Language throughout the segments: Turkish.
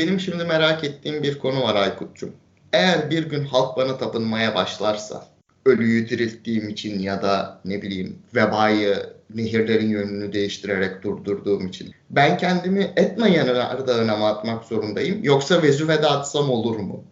benim şimdi merak ettiğim bir konu var Aykut'cum. Eğer bir gün halk bana tapınmaya başlarsa, ölüyü dirilttiğim için ya da ne bileyim vebayı nehirlerin yönünü değiştirerek durdurduğum için ben kendimi Etna yanardağına mı atmak zorundayım yoksa Vezüve'de atsam olur mu?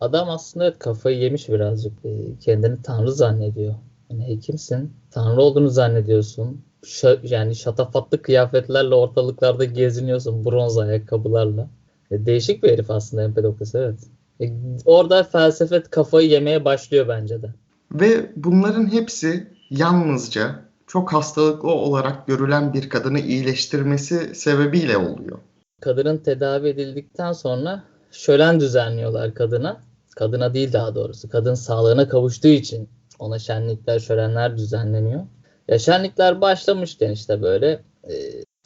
Adam aslında kafayı yemiş birazcık. Ee, Kendini tanrı zannediyor. Yani hekimsin. Tanrı olduğunu zannediyorsun. Şa- yani şatafatlı kıyafetlerle ortalıklarda geziniyorsun. Bronz ayakkabılarla. E, değişik bir herif aslında Empedokles evet. E, orada felsefe kafayı yemeye başlıyor bence de. Ve bunların hepsi yalnızca çok hastalıklı olarak görülen bir kadını iyileştirmesi sebebiyle oluyor. Kadının tedavi edildikten sonra şölen düzenliyorlar kadına. Kadına değil daha doğrusu. Kadın sağlığına kavuştuğu için ona şenlikler, şölenler düzenleniyor. Ya şenlikler başlamışken işte böyle e,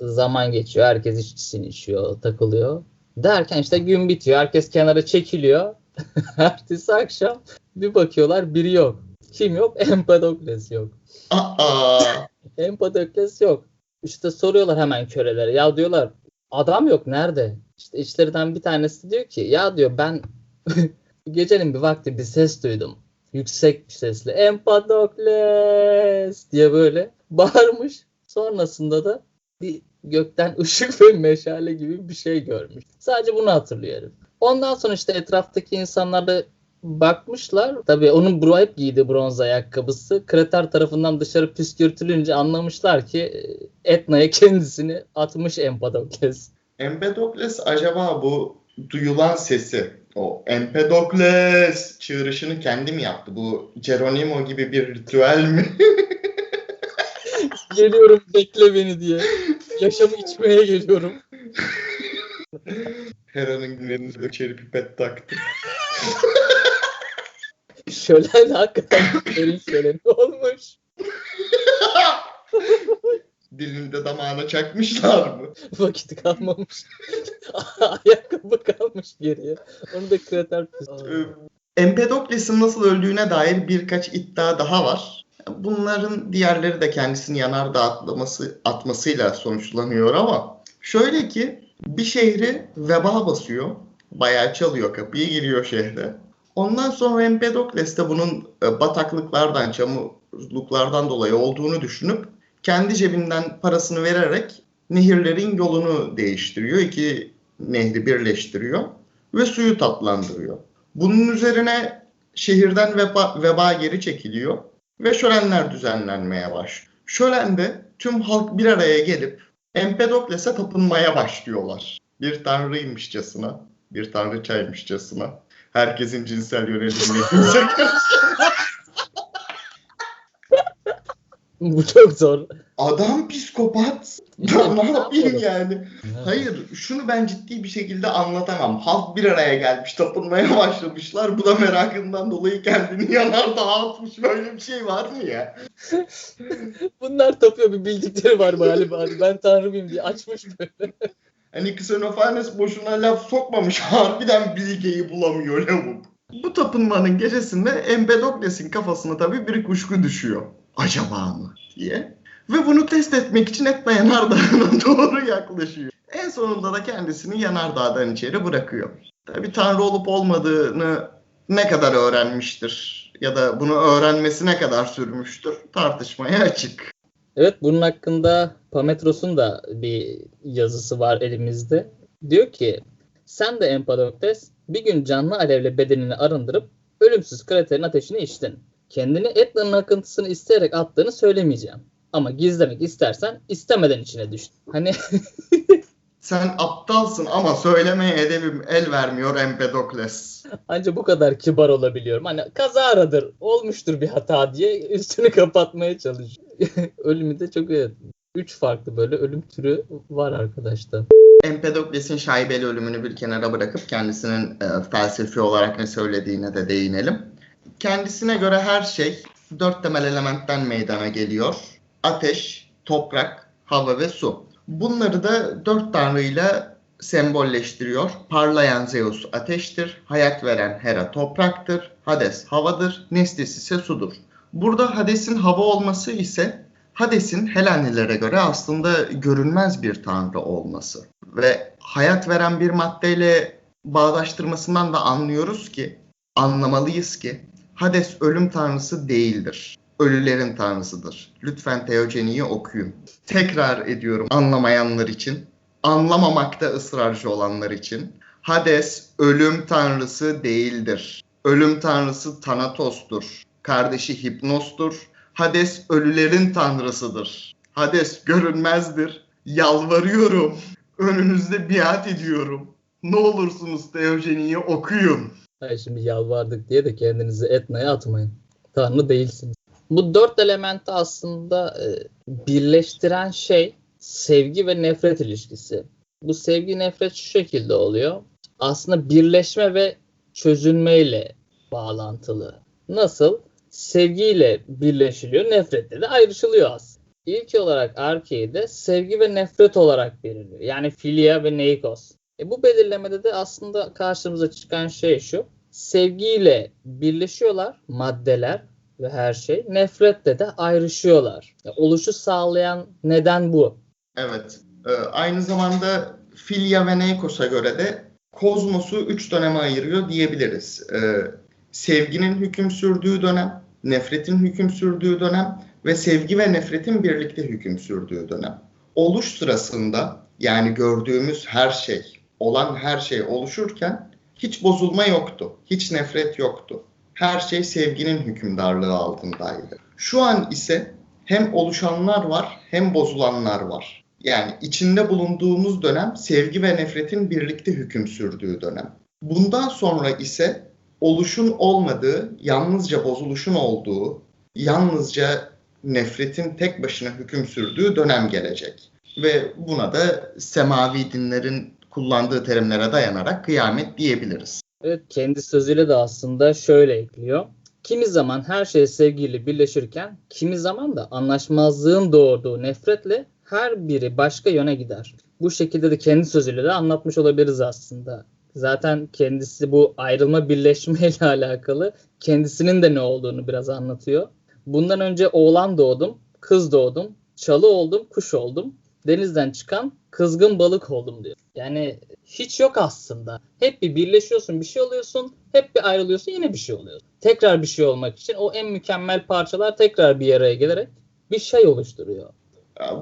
zaman geçiyor. Herkes içkisini içiyor, takılıyor. Derken işte gün bitiyor. Herkes kenara çekiliyor. Ertesi akşam bir bakıyorlar biri yok. Kim yok? Empedokles yok. Aa, Empedokles yok. İşte soruyorlar hemen kölelere. Ya diyorlar adam yok nerede? İşte içlerinden bir tanesi diyor ki ya diyor ben gecenin bir vakti bir ses duydum. Yüksek bir sesle Empedokles diye böyle bağırmış. Sonrasında da bir gökten ışık ve meşale gibi bir şey görmüş. Sadece bunu hatırlıyor herif. Ondan sonra işte etraftaki insanlar da bakmışlar. Tabii onun bro hep giydiği bronz ayakkabısı Kreter tarafından dışarı püskürtülünce anlamışlar ki e, Etna'ya kendisini atmış Empedokles. Empedokles acaba bu duyulan sesi, o Empedokles çığırışını kendi mi yaptı? Bu Geronimo gibi bir ritüel mi? Geliyorum bekle beni diye. Yaşamı içmeye geliyorum. Hera'nın günlerinde çeri pipet taktı. Şölen hakikaten derin şöleni olmuş. Dilinde damağına çakmışlar mı? Vakit kalmamış. Ayakkabı kalmış geriye. Onu da krater Ee, Empedokles'in nasıl öldüğüne dair birkaç iddia daha var. Bunların diğerleri de kendisini yanardağ atlaması, atmasıyla sonuçlanıyor ama şöyle ki bir şehri veba basıyor. Bayağı çalıyor kapıyı giriyor şehre. Ondan sonra Empedokles de bunun e, bataklıklardan, çamurluklardan dolayı olduğunu düşünüp kendi cebinden parasını vererek nehirlerin yolunu değiştiriyor. İki nehri birleştiriyor ve suyu tatlandırıyor. Bunun üzerine şehirden veba, veba geri çekiliyor ve şölenler düzenlenmeye başlıyor. Şölende tüm halk bir araya gelip Empedokles'e tapınmaya başlıyorlar. Bir tanrıymışçasına, bir tanrıçaymışçasına. Herkesin cinsel yönelimini Bu çok zor. Adam psikopat. Ya ne yapayım yani? Hayır, şunu ben ciddi bir şekilde anlatamam. Halk bir araya gelmiş, tapınmaya başlamışlar. Bu da merakından dolayı kendini yanardağ atmış. Böyle bir şey var mı ya? Bunlar tapıyor bir bildikleri var galiba. Hani Ben tanrıyım diye açmış böyle. Hani Xenofanes boşuna laf sokmamış. Harbiden bilgeyi bulamıyor lavuk. Bu tapınmanın gecesinde Empedokles'in kafasına tabii bir kuşku düşüyor. Acaba mı? diye. Ve bunu test etmek için Etna Yanardağı'na doğru yaklaşıyor. En sonunda da kendisini Yanardağ'dan içeri bırakıyor. Tabii Tanrı olup olmadığını ne kadar öğrenmiştir ya da bunu öğrenmesi ne kadar sürmüştür tartışmaya açık. Evet bunun hakkında Pametros'un da bir yazısı var elimizde. Diyor ki sen de Empedokles bir gün canlı alevle bedenini arındırıp ölümsüz kraterin ateşini içtin. Kendini Etna'nın akıntısını isteyerek attığını söylemeyeceğim. Ama gizlemek istersen istemeden içine düştün. Hani Sen aptalsın ama söylemeye edebim el vermiyor Empedokles. anca bu kadar kibar olabiliyorum. Hani kazaradır, olmuştur bir hata diye üstünü kapatmaya çalışıyor. Ölümü de çok evet. Üç farklı böyle ölüm türü var arkadaşlar. Empedokles'in şaibeli ölümünü bir kenara bırakıp kendisinin e, felsefi olarak ne söylediğine de değinelim. Kendisine göre her şey dört temel elementten meydana geliyor. Ateş, toprak, hava ve su. Bunları da dört tanrıyla sembolleştiriyor. Parlayan Zeus ateştir, hayat veren Hera topraktır, Hades havadır, Nestis ise sudur. Burada Hades'in hava olması ise Hades'in Helenilere göre aslında görünmez bir tanrı olması ve hayat veren bir maddeyle bağdaştırmasından da anlıyoruz ki, anlamalıyız ki Hades ölüm tanrısı değildir. Ölülerin tanrısıdır. Lütfen Teogeni'yi okuyun. Tekrar ediyorum anlamayanlar için, anlamamakta ısrarcı olanlar için. Hades ölüm tanrısı değildir. Ölüm tanrısı Thanatos'tur. Kardeşi Hipnos'tur. Hades ölülerin tanrısıdır. Hades görünmezdir. Yalvarıyorum. Önünüzde biat ediyorum. Ne olursunuz Teogeni'yi okuyun. Hayır şimdi yalvardık diye de kendinizi Etna'ya atmayın. Tanrı değilsiniz. Bu dört elementi aslında e, birleştiren şey sevgi ve nefret ilişkisi. Bu sevgi nefret şu şekilde oluyor. Aslında birleşme ve çözülmeyle bağlantılı. Nasıl? Sevgiyle birleşiliyor, nefretle de ayrışılıyor aslında. İlk olarak Arke'de sevgi ve nefret olarak belirliyor. Yani filia ve neikos. E bu belirlemede de aslında karşımıza çıkan şey şu. Sevgiyle birleşiyorlar maddeler ve her şey. Nefretle de ayrışıyorlar. Oluşu sağlayan neden bu. Evet. Ee, aynı zamanda Filya ve Neikos'a göre de kozmosu üç döneme ayırıyor diyebiliriz. Ee, sevginin hüküm sürdüğü dönem, nefretin hüküm sürdüğü dönem ve sevgi ve nefretin birlikte hüküm sürdüğü dönem. Oluş sırasında yani gördüğümüz her şey, olan her şey oluşurken hiç bozulma yoktu, hiç nefret yoktu. Her şey sevginin hükümdarlığı altındaydı. Şu an ise hem oluşanlar var hem bozulanlar var. Yani içinde bulunduğumuz dönem sevgi ve nefretin birlikte hüküm sürdüğü dönem. Bundan sonra ise oluşun olmadığı, yalnızca bozuluşun olduğu, yalnızca nefretin tek başına hüküm sürdüğü dönem gelecek. Ve buna da semavi dinlerin kullandığı terimlere dayanarak kıyamet diyebiliriz. Evet kendi sözüyle de aslında şöyle ekliyor. Kimi zaman her şey sevgiyle birleşirken kimi zaman da anlaşmazlığın doğurduğu nefretle her biri başka yöne gider. Bu şekilde de kendi sözüyle de anlatmış olabiliriz aslında. Zaten kendisi bu ayrılma birleşmeyle alakalı kendisinin de ne olduğunu biraz anlatıyor. Bundan önce oğlan doğdum, kız doğdum, çalı oldum, kuş oldum. Denizden çıkan kızgın balık oldum diyor. Yani hiç yok aslında. Hep bir birleşiyorsun, bir şey oluyorsun, hep bir ayrılıyorsun, yine bir şey oluyor. Tekrar bir şey olmak için o en mükemmel parçalar tekrar bir araya gelerek bir şey oluşturuyor.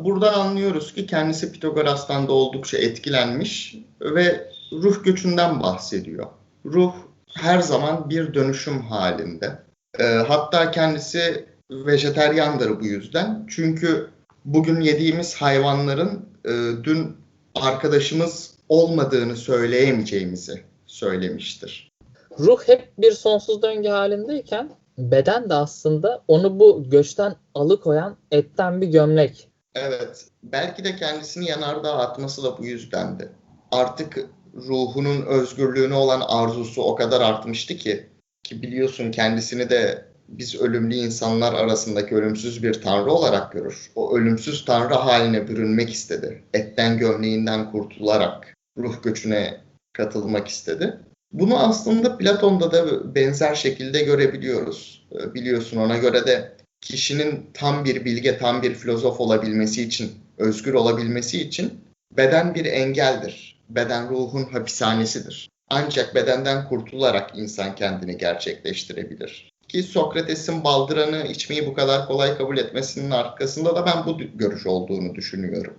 Buradan anlıyoruz ki kendisi Pitagoras'tan da oldukça etkilenmiş ve ruh göçünden bahsediyor. Ruh her zaman bir dönüşüm halinde. E, hatta kendisi vejeteryandır bu yüzden. Çünkü bugün yediğimiz hayvanların e, dün arkadaşımız olmadığını söyleyemeyeceğimizi söylemiştir. Ruh hep bir sonsuz döngü halindeyken beden de aslında onu bu göçten alıkoyan etten bir gömlek. Evet. Belki de kendisini yanardağa atması da bu yüzdendi. Artık ruhunun özgürlüğüne olan arzusu o kadar artmıştı ki ki biliyorsun kendisini de biz ölümlü insanlar arasındaki ölümsüz bir tanrı olarak görür. O ölümsüz tanrı haline bürünmek istedi. Etten gömleğinden kurtularak ruh göçüne katılmak istedi. Bunu aslında Platon'da da benzer şekilde görebiliyoruz. Ee, biliyorsun ona göre de kişinin tam bir bilge, tam bir filozof olabilmesi için, özgür olabilmesi için beden bir engeldir. Beden ruhun hapishanesidir. Ancak bedenden kurtularak insan kendini gerçekleştirebilir. Ki Sokrates'in baldıranı içmeyi bu kadar kolay kabul etmesinin arkasında da ben bu görüş olduğunu düşünüyorum.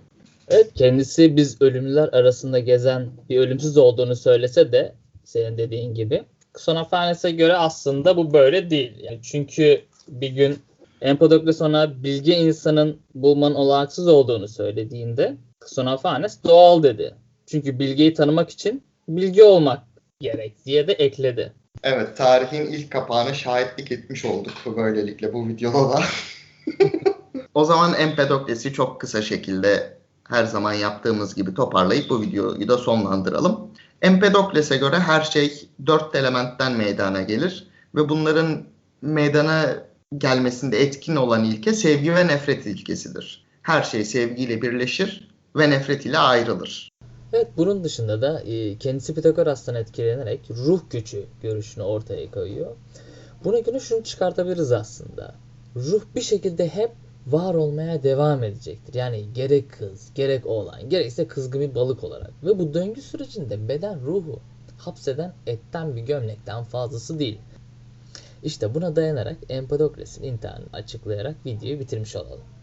Evet kendisi biz ölümlüler arasında gezen bir ölümsüz olduğunu söylese de senin dediğin gibi. Xenophanes'e göre aslında bu böyle değil. Yani çünkü bir gün Empedokles ona bilgi insanın bulmanın olanaksız olduğunu söylediğinde Xenophanes doğal dedi. Çünkü bilgiyi tanımak için bilgi olmak gerek diye de ekledi. Evet, tarihin ilk kapağına şahitlik etmiş olduk böylelikle bu videoda da. o zaman Empedokles'i çok kısa şekilde her zaman yaptığımız gibi toparlayıp bu videoyu da sonlandıralım. Empedokles'e göre her şey dört elementten meydana gelir ve bunların meydana gelmesinde etkin olan ilke sevgi ve nefret ilkesidir. Her şey sevgiyle birleşir ve nefret ile ayrılır. Evet bunun dışında da e, kendisi Pitagoras'tan etkilenerek ruh gücü görüşünü ortaya koyuyor. Buna göre şunu çıkartabiliriz aslında. Ruh bir şekilde hep var olmaya devam edecektir. Yani gerek kız, gerek oğlan, gerekse kızgın bir balık olarak. Ve bu döngü sürecinde beden ruhu hapseden etten bir gömlekten fazlası değil. İşte buna dayanarak Empedokles'in intiharını açıklayarak videoyu bitirmiş olalım.